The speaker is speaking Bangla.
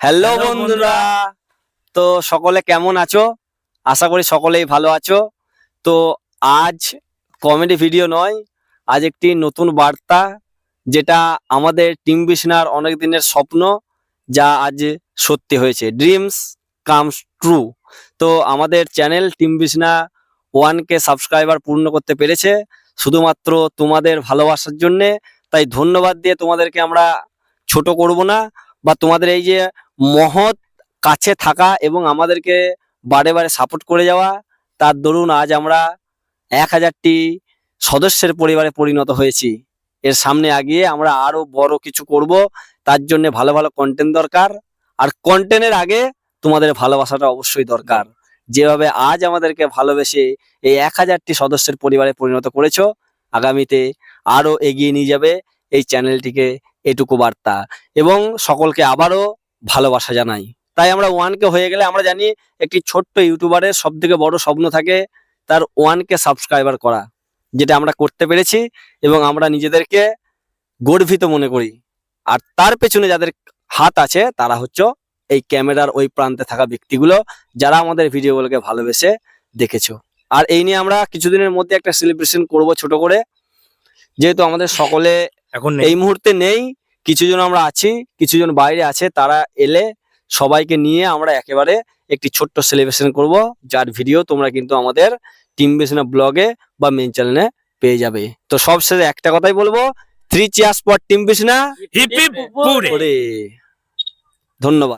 হ্যালো বন্ধুরা। তো সকলে কেমন আছো? আশা করি সকলেই ভালো আছো। তো আজ কমেডি ভিডিও নয় আজ একটি নতুন বার্তা যেটা আমাদের টিম বিছনার অনেক দিনের স্বপ্ন যা আজ সত্যি হয়েছে। ড্রিমস কামস ট্রু তো আমাদের চ্যানেল টিম বিছনা ওয়ানকে সাবস্ক্রাইবার পূর্ণ করতে পেরেছে শুধুমাত্র তোমাদের ভালোবাসার জন্যে। তাই ধন্যবাদ দিয়ে তোমাদেরকে আমরা ছোট করব না বা তোমাদের এই যে মহৎ কাছে থাকা এবং আমাদেরকে বারে বারে সাপোর্ট করে যাওয়া, তার দরুন আজ আমরা এক হাজারটি সদস্যের পরিবারে পরিণত হয়েছি। এর সামনে আগিয়ে আমরা আরও বড় কিছু করব, তার জন্য ভালো ভালো কন্টেন্ট দরকার। আর কন্টেন্টের আগে তোমাদের ভালোবাসাটা অবশ্যই দরকার। যেভাবে আজ আমাদেরকে ভালোবেসে এই এক হাজারটি সদস্যের পরিবারে পরিণত করেছ, আগামীতে আরও এগিয়ে নিয়ে যাবে এই চ্যানেলটিকে এটুকু বার্তা। এবং সকলকে আবারও ভালোবাসা জানাই। তাই আমরা ওয়ানকে হয়ে গেলে আমরা জানি একটি ছোট্ট ইউটিউবারের সব থেকে বড় স্বপ্ন থাকে তার ওয়ানকে সাবস্ক্রাইবার করা যেটা আমরা করতে পেরেছি এবং আমরা নিজেদেরকে গর্বিত মনে করি। আর তার পেছনে যাদের হাত আছে তারা হচ্ছে এই ক্যামেরার ওই প্রান্তে থাকা ব্যক্তিগুলো যারা আমাদের ভিডিওগুলোকে ভালোবেসে দেখেছ। আর এই নিয়ে আমরা কিছুদিনের মধ্যে একটা সেলিব্রেশন করব ছোট করে। যেহেতু আমাদের সকলে এখন এই মুহূর্তে নেই কিছুজন আমরা আছি কিছু জন বাইরে আছে তারা এলে সবাইকে নিয়ে আমরা একেবারে একটি ছোট্ট সেলিব্রেশন করব যার ভিডিও তোমরা কিন্তু আমাদের টিম বেসনা ব্লগে বা মেন চ্যানেলে পেয়ে যাবে। তো সবশেষে একটা কথাই বলব থ্রি চেয়ার স্পট টিম বেসনা ধন্যবাদ।